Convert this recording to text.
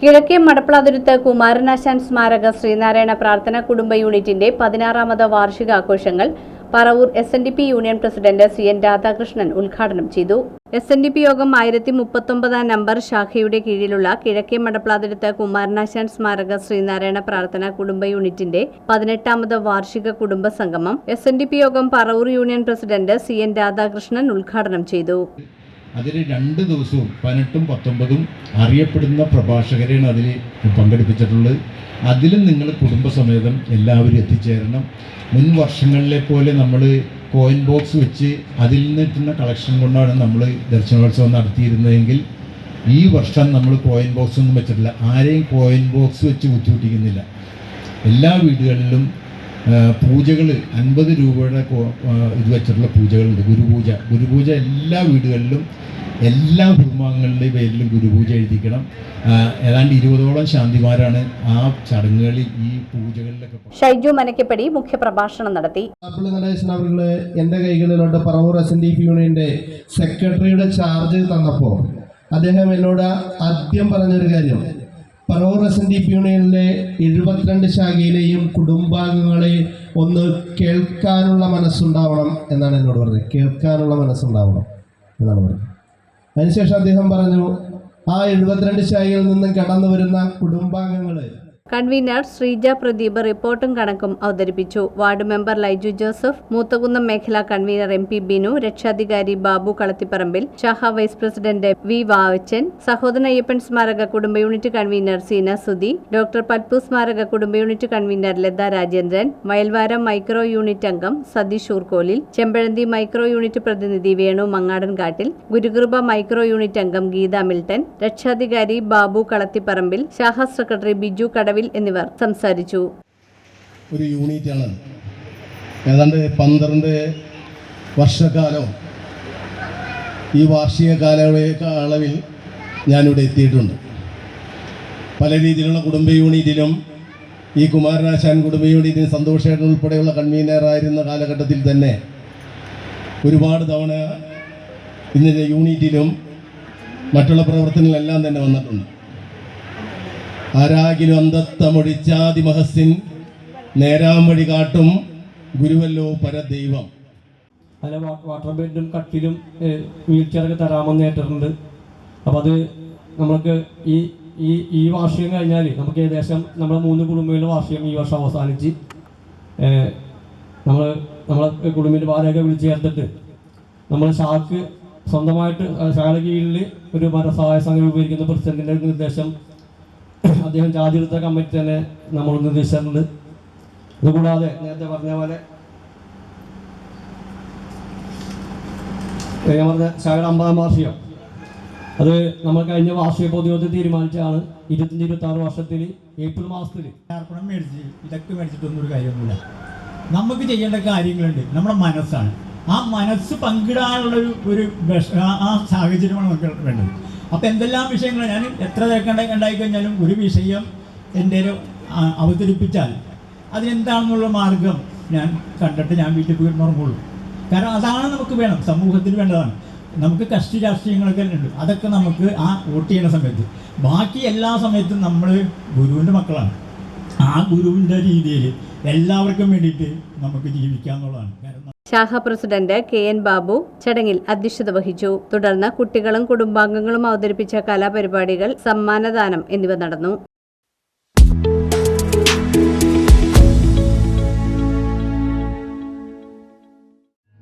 കിഴക്കേ മടപ്പളാതുരുത്ത് കുമാരനാശാൻ സ്മാരക ശ്രീനാരായണ പ്രാർത്ഥന കുടുംബ യൂണിറ്റിന്റെ പതിനാറാമത് വാർഷികാഘോഷങ്ങൾ Paravur S N D P union president C N Radhakrishnan ഉദ്ഘാടനം ചെയ്തു. എസ് എൻ ഡി പി യോഗം ആയിരത്തി മുപ്പത്തൊമ്പതാം നമ്പർ ശാഖയുടെ കീഴിലുള്ള കിഴക്കേ മടപ്പളാതിരുത്ത് കുമാരനാശാൻ സ്മാരക ശ്രീനാരായണ പ്രാർത്ഥന കുടുംബ യൂണിറ്റിന്റെ പതിനെട്ടാമത് വാർഷിക കുടുംബ സംഗമം എസ് എൻ ഡി പി യോഗം Paravur union president C N Radhakrishnan ഉദ്ഘാടനം ചെയ്തു. അതിൽ രണ്ട് ദിവസവും പതിനെട്ടും പത്തൊമ്പതും അറിയപ്പെടുന്ന പ്രഭാഷകരെയാണ് അതിൽ പങ്കെടുപ്പിച്ചിട്ടുള്ളത്. അതിലും നിങ്ങൾ കുടുംബസമേതം എല്ലാവരും എത്തിച്ചേരണം. മുൻ വർഷങ്ങളിലെ പോലെ നമ്മൾ കോയിൻ ബോക്സ് വെച്ച് അതിൽ നിന്ന് കിട്ടുന്ന കളക്ഷൻ കൊണ്ടാണ് നമ്മൾ ദർശനോത്സവം നടത്തിയിരുന്നതെങ്കിൽ ഈ വർഷം നമ്മൾ കോയിൻ ബോക്സ് ഒന്നും വെച്ചിട്ടില്ല. ആരെയും കോയിൻ ബോക്സ് വെച്ച് ബുദ്ധിമുട്ടിക്കുന്നില്ല. എല്ലാ വീടുകളിലും പൂജകൾ അൻപത് രൂപയുടെ ഇത് വെച്ചിട്ടുള്ള പൂജകളുണ്ട്. ഗുരുപൂജ. ഗുരുപൂജ എല്ലാ വീടുകളിലും എല്ലാ കുടുംബാംഗങ്ങളുടെയും പേരിലും ഗുരുപൂജ എഴുതിക്കണം. ഏതാണ്ട് ഇരുപതോളം ശാന്തിമാരാണ് ആ ചടങ്ങുകളിൽ ഈ പൂജകളിലൊക്കെ. ഷൈജു മനക്കപ്പടി മുഖ്യപ്രഭാഷണം നടത്തി. നടേശൻ അവർക്ക് എന്റെ കൈകളിലോട്ട് Paravur S N D P യൂണിയന്റെ സെക്രട്ടറിയുടെ ചാർജ് തന്നപ്പോൾ അദ്ദേഹം എന്നോട് ആദ്യം പറഞ്ഞൊരു കാര്യം. പറവൂർ എസ് എഴുപത്തിരണ്ട് ശാഖയിലെയും കുടുംബാംഗങ്ങളെ ഒന്ന് കേൾക്കാനുള്ള മനസ്സുണ്ടാവണം എന്നാണ് എന്നോട് പറഞ്ഞത്. കേൾക്കാനുള്ള മനസ്സുണ്ടാവണം എന്നാണ് പറഞ്ഞത്. അതിനുശേഷം അദ്ദേഹം പറഞ്ഞു ആ എഴുപത്തിരണ്ട് ശാഖയിൽ നിന്നും കടന്നു വരുന്ന കുടുംബാംഗങ്ങൾ കൺവീനർ ശ്രീജ പ്രദീപ് റിപ്പോർട്ടും കണക്കും അവതരിപ്പിച്ചു. വാർഡ് മെമ്പർ ലൈജു ജോസഫ് മൂത്തകുന്നം മേഖലാ കൺവീനർ എം പി ബിനു രക്ഷാധികാരി Babu Kalathiparambil Shaha vice president V Vavachan Sahodaran Ayyappan സ്മാരക കുടുംബ unit convener Seena Sudhi doctor Palpu സ്മാരക കുടുംബ unit convener Latha Rajendran Vayalvaram micro unit അംഗം സതീഷ് ഊർക്കോലിൽ ചെമ്പഴന്തി മൈക്രോ യൂണിറ്റ് പ്രതിനിധി വേണു മങ്ങാടൻകാട്ടിൽ ഗുരുകൃപ മൈക്രോ യൂണിറ്റ് അംഗം Geetha Milton രക്ഷാധികാരി ബാബു കളത്തിപ്പറമ്പിൽ ഷാഹ സെക്രട്ടറി ബിജു കടവിൽ എന്നിവർ സംസാരിച്ചു. ഒരു യൂണിറ്റാണ്. ഏതാണ്ട് പന്ത്രണ്ട് വർഷക്കാലം ഈ വാർഷിക കാലയളവിൽ ഞാനിവിടെ എത്തിയിട്ടുണ്ട്. പല രീതിയിലുള്ള കുടുംബ യൂണിറ്റിലും ഈ കുമാരനാശാൻ കുടുംബ യൂണിറ്റിന് സന്തോഷേട്ടൻ ഉൾപ്പെടെയുള്ള കൺവീനറായിരുന്ന കാലഘട്ടത്തിൽ തന്നെ ഒരുപാട് തവണ ഇതിന്റെ യൂണിറ്റിലും മറ്റുള്ള പ്രവർത്തനങ്ങളെല്ലാം തന്നെ വന്നിട്ടുണ്ട്. ആരാകിലും അന്തത്തമൊടിച്ചാതി മഹസിൻ നേരാം വഴി കാട്ടും ഗുരുവല്ലോ പരദൈവം. പല വാട്ടർ ബെഡും കട്ടിലും വീൽ ചെയറൊക്കെ തരാമെന്ന് ഏറ്റിട്ടുണ്ട് അപ്പോൾ അത് നമുക്ക് ഈ ഈ ഈ വാർഷികം കഴിഞ്ഞാൽ നമുക്ക് ഏകദേശം നമ്മുടെ മൂന്ന് കുടുംബങ്ങളുടെ വാർഷികം ഈ വർഷം അവസാനിച്ച് നമ്മൾ നമ്മളെ കുടുംബത്തിന്റെ ഭാര്യയൊക്കെ വിളിച്ച് ചേർത്തിട്ട് നമ്മൾ ഷാക്ക് സ്വന്തമായിട്ട് ഷായുടെ കീഴിൽ ഒരു മരസഹായ സംഘം രൂപീകരിക്കുന്ന പ്രസിഡന്റിന്റെ നിർദ്ദേശം അദ്ദേഹം ജാതിയെടുത്ത കമ്മിറ്റി തന്നെ നമ്മൾ നിർദ്ദേശിച്ചിട്ടുണ്ട്. അതുകൂടാതെ നേരത്തെ പറഞ്ഞ പോലെ ഞാൻ പറഞ്ഞ ശകട അമ്പതാം വാർഷികം. അത് നമ്മൾ കഴിഞ്ഞ വാർഷിക പൊതുയോഗത്തിൽ തീരുമാനിച്ചാണ് ഇരുപത്തഞ്ച് ഇരുപത്തി ആറ് വർഷത്തിൽ ഏപ്രിൽ മാസത്തിൽ. അർപ്പണം മേടിച്ച് ഇതൊക്കെ മേടിച്ചിട്ടൊന്നും ഒരു കാര്യമൊന്നുമില്ല നമുക്ക് ചെയ്യേണ്ട കാര്യങ്ങളുണ്ട്. നമ്മുടെ മനസ്സാണ്. ആ മനസ്സ് പങ്കിടാനുള്ള ഒരു ഒരു ആ സാഹചര്യമാണ് നമുക്ക് വേണ്ടത്. അപ്പോൾ എന്തെല്ലാം വിഷയങ്ങൾ ഞാൻ എത്ര തിരക്കണ്ട ഉണ്ടായി കഴിഞ്ഞാലും ഒരു വിഷയം എന്റെ അവതരിപ്പിച്ചാൽ അതിനെന്താണെന്നുള്ള മാർഗം ഞാൻ കണ്ടിട്ട് ഞാൻ വീട്ടിൽ പോയി ഉറങ്ങുള്ളൂ. കാരണം അതാണ് നമുക്ക് വേണം സമൂഹത്തിന് വേണ്ടതാണ്. നമുക്ക് കക്ഷി രാഷ്ട്രീയങ്ങളൊക്കെ ഉണ്ട്. അതൊക്കെ നമുക്ക് ആ വോട്ട് ചെയ്യുന്ന സമയത്ത്. ബാക്കി എല്ലാ സമയത്തും നമ്മൾ ഗുരുവിന്റെ മക്കളാണ്. ആ ഗുരുവിന്റെ രീതിയിൽ എല്ലാവർക്കും വേണ്ടിയിട്ട് നമുക്ക് ജീവിക്കാന്നുള്ളതാണ് കാരണം ശാഖ പ്രസിഡന്റ് കെ എൻ ബാബു ചടങ്ങിൽ അധ്യക്ഷത വഹിച്ചു. തുടർന്ന് കുട്ടികളും കുടുംബാംഗങ്ങളും അവതരിപ്പിച്ച കലാപരിപാടികൾ സമ്മാനദാനം എന്നിവ നടന്നു.